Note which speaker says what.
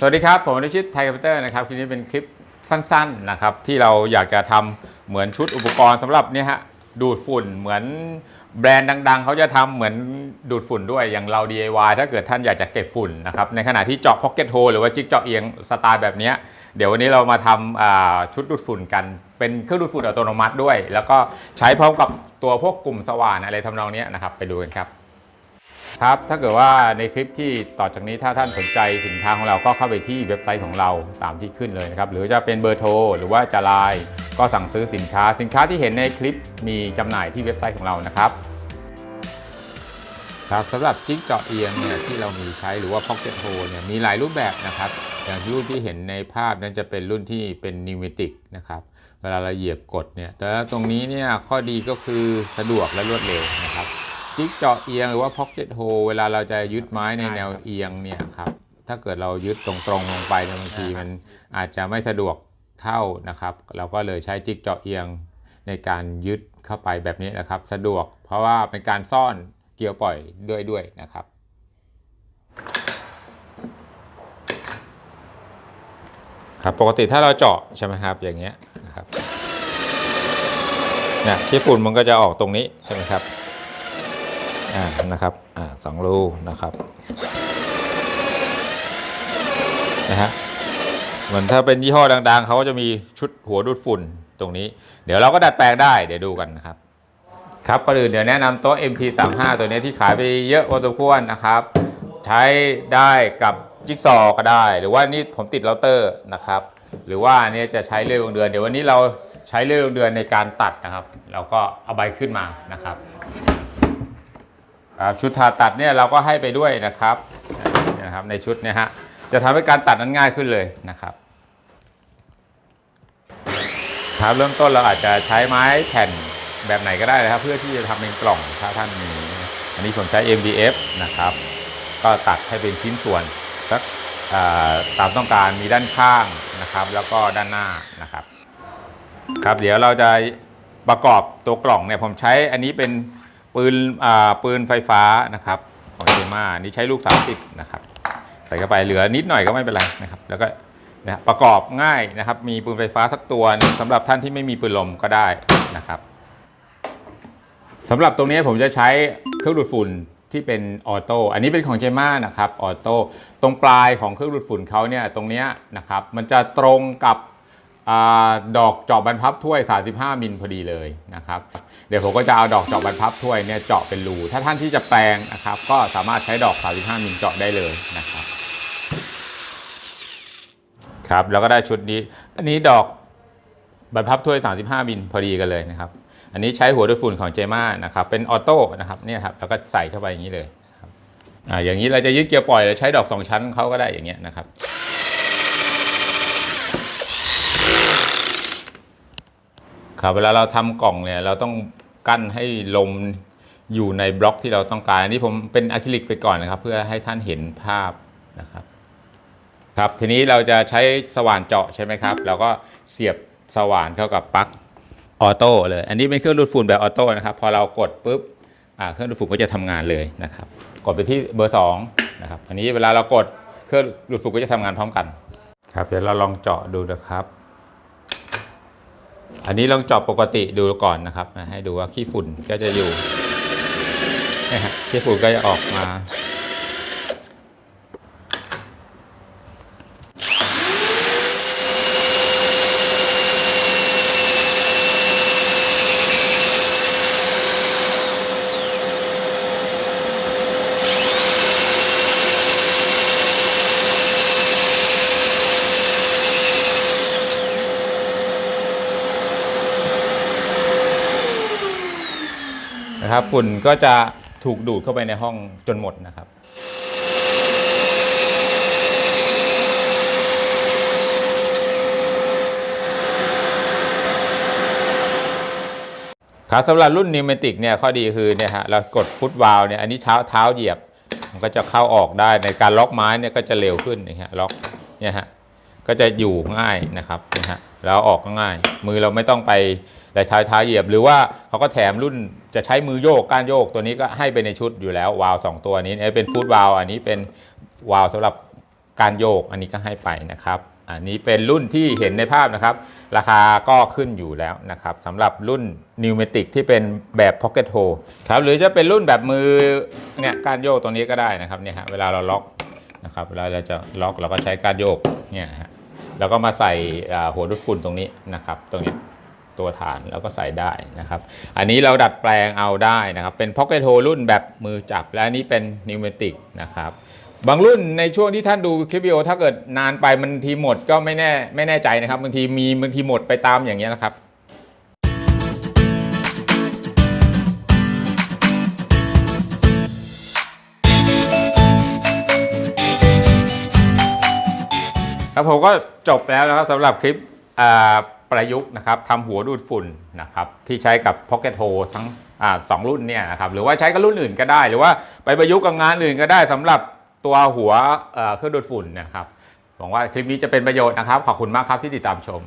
Speaker 1: สวัสดีครับ ผมอนุชิตไทยคอมพิวเตอร์นะครับคลิปนี้เป็นคลิปสั้นๆนะครับที่เราอยากจะทำเหมือนชุดอุปกรณ์สำหรับเนี่ยฮะดูดฝุ่นเหมือนแบรนด์ดัง ๆ เขาจะทำเหมือนดูดฝุ่นด้วยอย่างเรา DIY ถ้าเกิดท่านอยากจะเก็บฝุ่นนะครับในขณะที่เจาะ Pocket Hole หรือว่าจิ๊กเจาะเอียงสไตล์แบบนี้ เดี๋ยววันนี้เรามาทำชุดดูดฝุ่นกัน เป็นเครื่องดูดฝุ่นอัตโนมัติด้วย แล้วก็ใช้พร้อมกับตัวพวกกลุ่มสว่านอะไรทำนองนี้นะครับไปดูกันครับ ครับ ถ้าเกิดว่าในคลิปที่ต่อจากนี้ถ้าท่านสนใจสินค้าของเราก็เข้าไปที่เว็บไซต์ของเราตามที่ขึ้นเลยนะครับ หรือจะเป็นเบอร์โทรหรือว่าจะไลน์ก็สั่งซื้อสินค้า สินค้าที่เห็นในคลิปมีจำหน่ายที่เว็บไซต์ของเรานะครับครับสำหรับจิ๊กเจาะเอียงเนี่ยที่เรามีใช้หรือว่า Pocket Hole เนี่ยมีหลายรูปแบบนะครับอย่างที่รูปที่เห็นในภาพนั้นจะเป็นรุ่นที่เป็นนิวเมติกนะครับเวลาเราเหยียบกดเนี่ยแต่ตรงนี้เนี่ยข้อดีก็คือสะดวกและรวดเร็วนะครับ จิ๊กเจาะเอียงหรือว่า pocket hole เวลาเราจะยึดไม้ในแนวเอียงเนี่ยครับถ้าเกิดเรายึดตรงๆลงไปเนี่ยบางทีมันอาจจะไม่สะดวกเท่านะครับ เราก็เลยใช้จิ๊กเจาะเอียงในการยึดเข้าไปแบบนี้นะครับ สะดวกเพราะว่าเป็นการซ่อนเกี่ยวปล่อยด้วยด้วยนะครับครับปกติถ้าเราเจาะใช่ไหมครับอย่างเงี้ยนะครับเนี่ยที่ฝุ่นมันก็จะออกตรงนี้ใช่ไหมครับอ่า นะครับอ่าสองรูนะครับนะฮะเหมือนถ้าเป็นยี่ห้อดัง ๆเขาก็จะมีชุดหัวดูดฝุ่นตรงนี้ เดี๋ยวเราก็ดัดแปลงได้เดี๋ยวดูกันนะครับ ครับก่อนอื่นเดี๋ยวแนะนำโต๊ะ MT35 ตัวนี้ที่ขายไปเยอะพอสมควรนะครับ ใช้ได้กับจิ๊กซอก็ได้ หรือว่านี่ผมติดเราเตอร์นะครับ หรือว่าอันนี้จะใช้เลื่อยวงเดือน เดี๋ยววันนี้เราใช้เลื่อยวงเดือนในการตัดนะครับ เราก็เอาใบขึ้นมานะครับ ชุดทาตัดเนี่ยเราก็ให้ไปด้วยนะครับนี่นะครับในชุดเนี่ยฮะจะทำให้การตัดนั้นง่ายขึ้นเลยนะครับครับเริ่มต้นเราอาจจะใช้ไม้แผ่นแบบไหนก็ได้นะครับ เพื่อที่จะทำเป็นกล่องถ้าท่านมีอันนี้ผมใช้ MDF นะครับ ก็ตัดให้เป็นชิ้นส่วนสักตามต้องการมีด้านข้างนะครับ แล้วก็ด้านหน้านะครับ ครับเดี๋ยวเราจะประกอบตัวกล่องเนี่ยผมใช้อันนี้เป็น ปืนอ่าปืนไฟฟ้านะครับของเจม่านี่ใช้ลูก 30 นะครับ ใส่เข้าไปเหลือนิดหน่อยก็ไม่เป็นไรนะครับ แล้วก็นะประกอบง่ายนะครับ มีปืนไฟฟ้าสักตัวหนึ่งสำหรับท่านที่ไม่มีปืนลมก็ได้นะครับสำหรับตรงนี้ผมจะใช้เครื่องดูดฝุ่นที่เป็นออโต้อันนี้เป็นของเจม่านะครับออโต้ตรงปลายของเครื่องดูดฝุ่นเขาเนี่ยตรงนี้นะครับมันจะตรงกับ ดอกเจาะบรรพับถ้วย 35 มิลพอดีเลยนะครับ เดี๋ยวผมก็จะเอาดอกเจาะบรรพับถ้วยเนี่ยเจาะเป็นรู ถ้าท่านที่จะแปลงนะครับ ก็สามารถใช้ดอก 35 มิลเจาะได้เลยนะครับ ครับ แล้วก็ได้ชุดนี้ อันนี้ดอกบรรพับถ้วย 35 มิลพอดีกันเลยนะครับ อันนี้ใช้หัวดูดฝุ่นของเจม่านะครับ เป็นออโต้นะครับเนี่ยครับ แล้วก็ใส่เข้าไปอย่างนี้เลยอ่าอย่างนี้เราจะยึดเกียร์ปล่อยเราใช้ดอกสองชั้นเขาก็ได้อย่างเงี้ยนะครับ ครับเวลาเราทำกล่องเนี่ยเราต้องกั้นให้ลมอยู่ในบล็อกที่เราต้องการอันนี้ผมเป็นอะคริลิกไปก่อนนะครับ เพื่อให้ท่านเห็นภาพนะครับ ครับทีนี้เราจะใช้สว่านเจาะใช่ไหมครับเราก็เสียบสว่านเข้ากับปลั๊กออโต้เลย อันนี้เป็นเครื่องดูดฝุ่นแบบออโต้นะครับ พอเรากดปุ๊บเครื่องดูดฝุ่นก็จะทำงานเลยนะครับ กดไปที่เบอร์2นะครับอันนี้เวลาเรากดเครื่องดูดฝุ่นก็จะทำงานพร้อมกัน ครับ เดี๋ยวเราลองเจาะดูนะครับ อันนี้ลองเจาะปกติดูก่อนนะครับ ให้ดูว่าขี้ฝุ่นก็จะอยู่ขี้ฝุ่นก็จะออกมา นะครับฝุ่นก็จะถูกดูดเข้าไปในห้องจนหมดนะครับ ครับสำหรับรุ่นนิวเมติกเนี่ยข้อดีคือเนี่ยฮะเรากดฟุตวาลวเนี่ยอันนี้เท้าเท้าเหยียบ มันก็จะเข้าออกได้ในการล็อกไม้เนี่ยก็จะเร็วขึ้นนะฮะล็อกเนี่ยฮะก็จะอยู่ง่ายนะครับนะฮะแล้วออกก็ง่าย มือเราไม่ต้องไป แต่ท้ายท้ายเหยียบหรือว่าเขาก็แถมรุ่นจะใช้มือโยกก้านโยกตัวนี้ก็ให้ไปในชุดอยู่แล้ววาล์วสองตัวนี้อันนี้เป็นฟุตวาลวอันนี้เป็นวาล์วสำหรับการโยกอันนี้ก็ให้ไปนะครับอันนี้เป็นรุ่นที่เห็นในภาพนะครับ ราคาก็ขึ้นอยู่แล้วนะครับสำหรับรุ่น n e w m a t i c ที่เป็นแบบ Pocket Hole ครับหรือจะเป็นรุ่นแบบมือเนี่ยการโยกตรงนี้ก็ได้นะครับเนี่ยฮะเวลาเราล็อกนะครับเวลาเราจะล็อกเราก็ใช้การโยกเนี่ยฮะแล้วก็มาใส่หัวดูดฝุ่นตรงนี้นะครับตรงนี้ ตัวฐานแล้วก็ใส่ได้นะครับ อันนี้เราดัดแปลงเอาได้นะครับ เป็น Pocket Hole รุ่นแบบมือจับ และอันนี้เป็น n e w m a t i c นะครับบางรุ่นในช่วงที่ท่านดูคลิปวิดีโอถ้าเกิดนานไปมันทีหมดก็ไม่แน่ไม่แน่ใจนะครับบางทีมีบางทีหมดไปตามอย่างเงี้ยนะครับครับผมก็จบแล้วนะครับสำหรับคลิปอ่า ประยุกต์นะครับทำหัวดูดฝุ่นนะครับที่ใช้กับ Pocket Hole ทั้งอสองรุ่นเนี่ยนะครับหรือว่าใช้กับรุ่นอื่นก็ได้ หรือว่าไปประยุกต์กับงานอื่นก็ได้สำหรับตัวหัวเครื่องดูดฝุ่นนะครับหวังว่าคลิปนี้จะเป็นประโยชน์นะครับ ขอบคุณมากครับที่ติดตามชม